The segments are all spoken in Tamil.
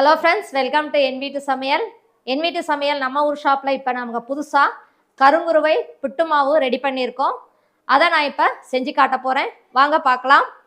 ஹலோ ஃப்ரெண்ட்ஸ் வெல்கம் டு என் வீட்டு சமையல் என் வீட்டு சமையல் நம்ம ஊர் ஷாப்பில் இப்போ நமக்கு புதுசாக கருங்குருவை புட்டு மாவு ரெடி பண்ணியிருக்கோம். அதை நான் இப்போ செஞ்சு காட்ட போகிறேன் வாங்க பார்க்கலாம்.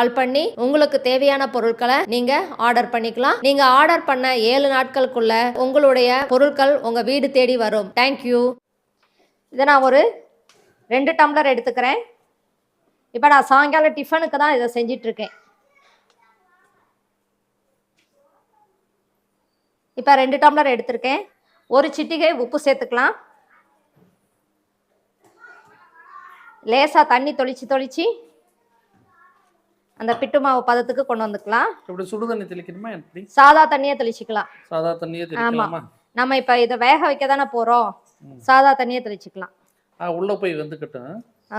கால் பண்ணி உங்களுக்கு தேவையான பொருட்களை நீங்க ஆர்டர் பண்ணிக்கலாம். நீங்க ஆர்டர் பண்ண ஏழு நாட்களுக்குள்ள உங்களுடைய பொருட்கள் உங்க வீடு தேடி வரும். தேங்க்யூ இதை நான் ஒரு ரெண்டு டம்ளர் எடுத்துக்கிறேன். இப்போ நான் சாயங்காலம் டிஃபனுக்கு தான் இதை செஞ்சிட்ருக்கேன். இப்போ ரெண்டு டம்ளர் எடுத்திருக்கேன். ஒரு சிட்டிகை உப்பு சேர்த்துக்கலாம். லேசாக தண்ணி தொளிச்சு தொளிச்சு அந்த பிட்டு மாவு பதத்துக்கு கொண்டு வந்துக்கலாம். இப்படி சுடு தண்ணி தெளிக்கணுமா எப்படி? சாதா தண்ணியை தெளிச்சுக்கலாம். சாதா தண்ணியே தெளிக்கலாமா? நம்ம இப்போ இதை வேக வைக்க தானே போகிறோம் ம். சாதா தண்ணியை தெளிச்சுக்கலாம். உள்ள போய் வெந்துக்கட்டும்.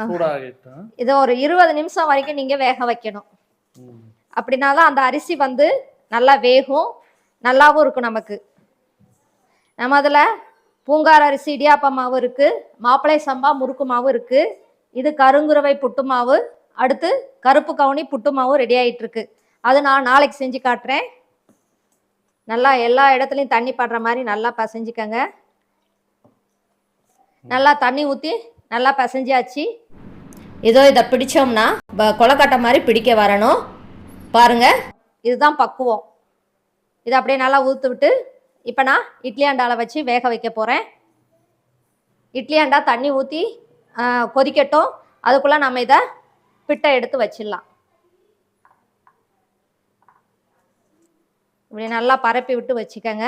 சூடாகட்டும். இதை ஒரு இருபது நிமிஷம் வரைக்கும் நீங்கள் வேக வைக்கணும். ம். அப்படின்னா தான் அந்த அரிசி வந்து நல்லா வேகும். நல்லாவும் இருக்கும் நமக்கு. நம்ம அதில் பூங்கார் அரிசி இடியாப்ப மாவு இருக்குது மாப்பிளை சம்பா முறுக்கு மாவு இருக்குது இது கருங்குரவை புட்டு மாவு. அடுத்து கருப்பு கவுனி புட்டுமாவும் ரெடி ஆகிட்டு இருக்கு அது நான் நாளைக்கு செஞ்சு காட்டுறேன். நல்லா எல்லா இடத்துலையும் தண்ணி படுற மாதிரி நல்லா பசைஞ்சிக்கங்க. நல்லா தண்ணி ஊற்றி நல்லா பசைஞ்சாச்சு. ஏதோ இதை பிடிச்சோம்னா கொலக்கட்டை மாதிரி பிடிக்க வரணும். பாருங்க. இதுதான் பக்குவம். இதை அப்படியே நல்லா ஊற்று விட்டு இப்போ நான் இட்லி அண்டாவில் வச்சு வேக வைக்க போகிறேன் இட்லி அண்டா தண்ணி ஊற்றி கொதிக்கட்டும். அதுக்குள்ளே நம்ம இதை பிட்டை எடுத்து வச்சிடலாம். இப்படி நல்லா பரப்பி விட்டு வச்சுக்கோங்க.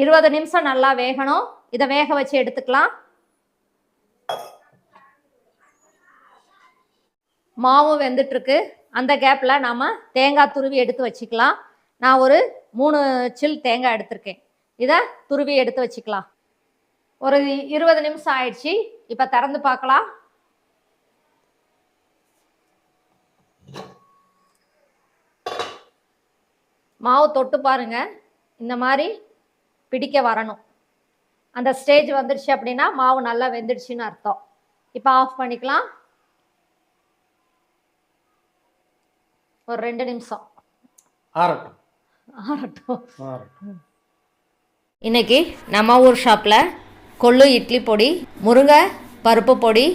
இருபது நிமிஷம் நல்லா வேகணும். இதை வேக வச்சு எடுத்துக்கலாம். மாவு வெந்துட்டுருக்கு. அந்த கேப்பில் நாம் தேங்காய் துருவி எடுத்து வச்சுக்கலாம். நான் ஒரு மூணு சில் தேங்காய் எடுத்திருக்கேன். இதை துருவி எடுத்து வச்சுக்கலாம். ஒரு இருபது நிமிஷம் ஆயிடுச்சு. இப்போ திறந்து பார்க்கலாம். மாவு தொட்டு பாருங்க. இந்த மாதிரி பிடிக்க வரணும். அந்த ஸ்டேஜ் வந்துடுச்சு அப்படின்னா மாவு நல்லா வெந்துடுச்சுன்னு அர்த்தம். இப்போ ஆஃப் பண்ணிக்கலாம். ஒரு ரெண்டு நிமிஷம். இன்னைக்கு நம்ம ஊர் ஷாப்பில் கொள்ளு இட்லி பொடி முருங்கை பருப்பு பொடி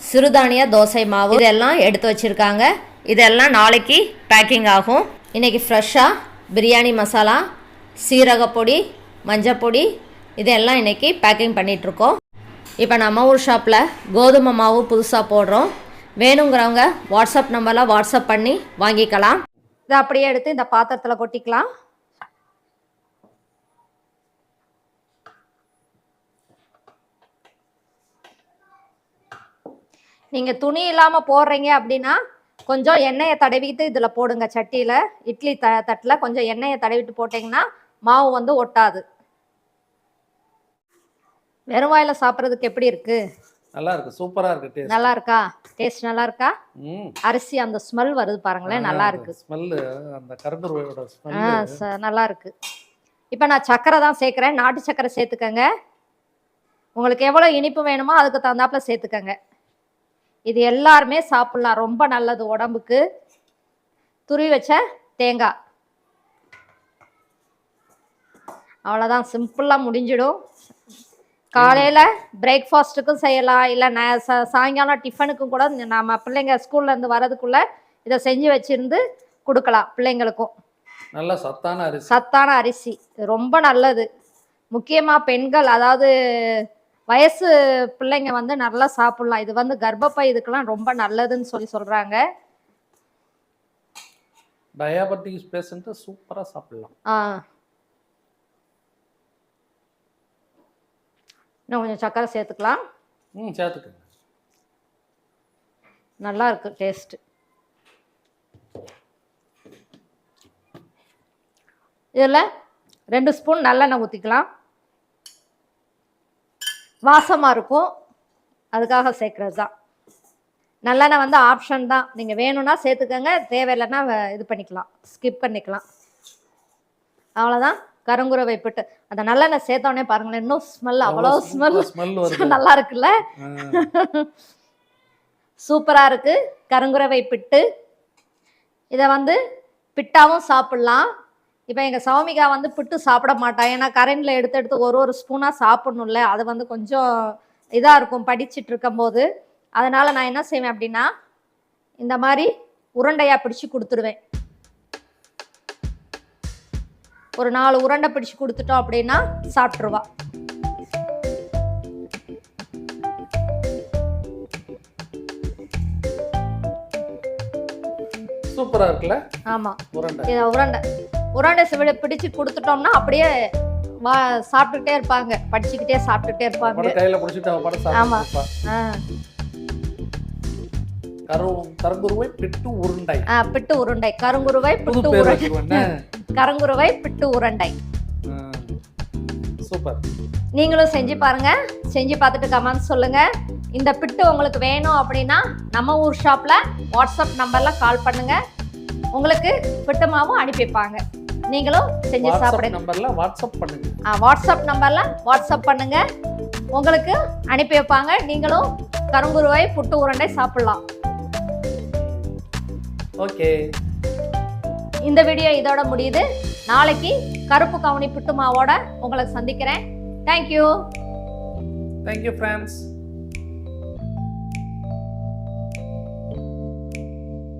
சிறுதானிய தோசை மாவு இதெல்லாம் எடுத்து வச்சுருக்காங்க. இதெல்லாம் நாளைக்கு பேக்கிங் ஆகும். இன்றைக்கி ஃப்ரெஷ்ஷாக பிரியாணி மசாலா சீரக பொடி இதெல்லாம் இன்றைக்கி பேக்கிங் பண்ணிகிட்ருக்கோம் இப்போ நம்ம ஊர் ஷாப்பில் கோதுமை மாவு புதுசாக போடுறோம். வேணுங்கிறவங்க வாட்ஸ்அப் நம்பரில் வாட்ஸ்அப் பண்ணி வாங்கிக்கலாம். இதை அப்படியே எடுத்து இந்த பாத்திரத்தில் கொட்டிக்கலாம். நீங்கள் துணி இல்லாமல் போடுறீங்க அப்படின்னா கொஞ்சம் எண்ணெயை தடவிட்டு இதில் போடுங்க சட்டியில். இட்லி த தட்டில் கொஞ்சம் எண்ணெயை தடவிட்டு போட்டிங்கன்னா மாவு வந்து ஒட்டாது. வெறும் வாயில் சாப்பிட்றதுக்கு எப்படி இருக்கு? நல்லா இருக்கு. சூப்பரா இருக்கு டேஸ்ட் நல்லா இருக்கா? டேஸ்ட் நல்லா இருக்கா? அரிசி அந்த ஸ்மெல் வருது பாருங்களேன். நல்லா இருக்கு. ஸ்மெல்லு அந்த ஸ்மெல்லு ச- நல்லா இருக்கு. இப்போ நான் சக்கரை தான் சேர்க்குறேன். நாட்டு சக்கரை சேர்த்துக்கங்க. உங்களுக்கு எவ்வளோ இனிப்பு வேணுமோ அதுக்கு தகுந்தாப்புல சேர்த்துக்கங்க. இது எல்லாருமே சாப்பிட்லாம். ரொம்ப நல்லது உடம்புக்கு. துருவி வச்ச தேங்காய் அவ்வளோதான் சிம்பிளாக முடிஞ்சிடும். காலையில் பிரேக்ஃபாஸ்ட்டுக்கும் செய்யலாம். இல்லை ந ச சாயங்காலம் டிஃபனுக்கும் கூட நம்ம பிள்ளைங்க ஸ்கூல்லேருந்து வரதுக்குள்ளே இதை செஞ்சு வச்சிருந்து கொடுக்கலாம் பிள்ளைங்களுக்கும். நல்ல சத்தான அரிசி. சத்தான அரிசி. ரொம்ப நல்லது. முக்கியமாக பெண்கள் அதாவது வயசு பிள்ளைங்க வந்து நல்லா சாப்பிட்லாம். இது வந்து கர்ப்பப்பை இதுக்கெல்லாம் ரொம்ப நல்லதுன்னு சொல்லி சொல்கிறாங்க டயாபெட்டிஸ் பேஷண்ட்டு சூப்பரா சாப்பிடலாம். ஆ. இன்னும் கொஞ்சம் சக்கரை சேர்த்துக்கலாம். ம் சேர்த்துக்கங்க. நல்லா இருக்கு டேஸ்ட் இதில் ரெண்டு ஸ்பூன் நல்லெண்ணெய் ஊற்றிக்கலாம் வாசமாக இருக்கும். அதுக்காக சேர்க்குறது தான் நல்லெண்ணெய் வந்து ஆப்ஷன் தான். நீங்கள் வேணும்னா சேர்த்துக்கோங்க. தேவையில்லைன்னா இது பண்ணிக்கலாம். ஸ்கிப் பண்ணிக்கலாம். அவ்வளோதான் கருங்குரவை பிட்டு. அந்த நல்லெண்ணெய் சேர்த்தோடனே பாருங்களேன் இன்னும் ஸ்மெல் அவ்வளோ ஸ்மெல் நல்லா இருக்குல்ல? சூப்பராக இருக்குது கருங்குரவை பிட்டு. இதை வந்து பிட்டாவும் சாப்பிட்லாம். இப்போ எங்கள் சௌமிகா வந்து பிட்டு சாப்பிட மாட்டா. ஏன்னா கரண்டில் எடுத்து எடுத்து ஒரு ஒரு ஸ்பூனாக சாப்பிட்ணும்ல. அது வந்து கொஞ்சம் இதாக இருக்கும் படிச்சிட்டு இருக்கும்போது. அதனால் நான் என்ன செய்வேன் அப்படின்னா இந்த மாதிரி உருண்டையாக பிடிச்சி கொடுத்துருவேன். ஒரு நாலு உருண்டை பிடிச்சி கொடுத்துட்டோம் அப்படின்னா சாப்பிட்ருவா சூப்பரா இருக்குல்ல? ஆமாம் உருண்டை. உருண்டை. உருண்டை சிவிட பிடிச்சு கொடுத்துட்டோம்னா அப்படியே வா சாப்பிட்டுக்கிட்டே இருப்பாங்க. படிச்சுக்கிட்டே சாப்பிட்டுக்கிட்டே இருப்பாங்க. ஆமா. ஆ. கருங்குருவை பிட்டு உருண்டை. ஆ, பிட்டு உருண்டை. கருங்குருவை பிட்டு உருண்டை. கருங்குருவை பிட்டு உருண்டை. சூப்பர். நீங்களும் செஞ்சு பாருங்க. செஞ்சு பார்த்துட்டு கமெண்ட் சொல்லுங்க. இந்த பிட்டு உங்களுக்கு வேணும் அப்படின்னா நம்ம ஊர் ஷாப்ல வாட்ஸ்அப் நம்பர்ல கால் பண்ணுங்க. உங்களுக்கு பிட்டு மாவும் அனுப்பி வைப்பாங்க. நீங்களும் செஞ்சு சாப்பிடுங்க. நம்பர்ல வாட்ஸ்அப் பண்ணுங்க. வாட்ஸ்அப் நம்பர்ல வாட்ஸ்அப் பண்ணுங்க. உங்களுக்கு அனுப்பி வைப்பாங்க. நீங்களும் கருங்குருவை புட்டு உருண்டை சாப்பிடலாம். ஓகே. இந்த வீடியோ இதோட முடியுது. நாளைக்கு கருப்பு கவுனி புட்டு மாவோட உங்களை சந்திக்கிறேன். Thank you thank you friends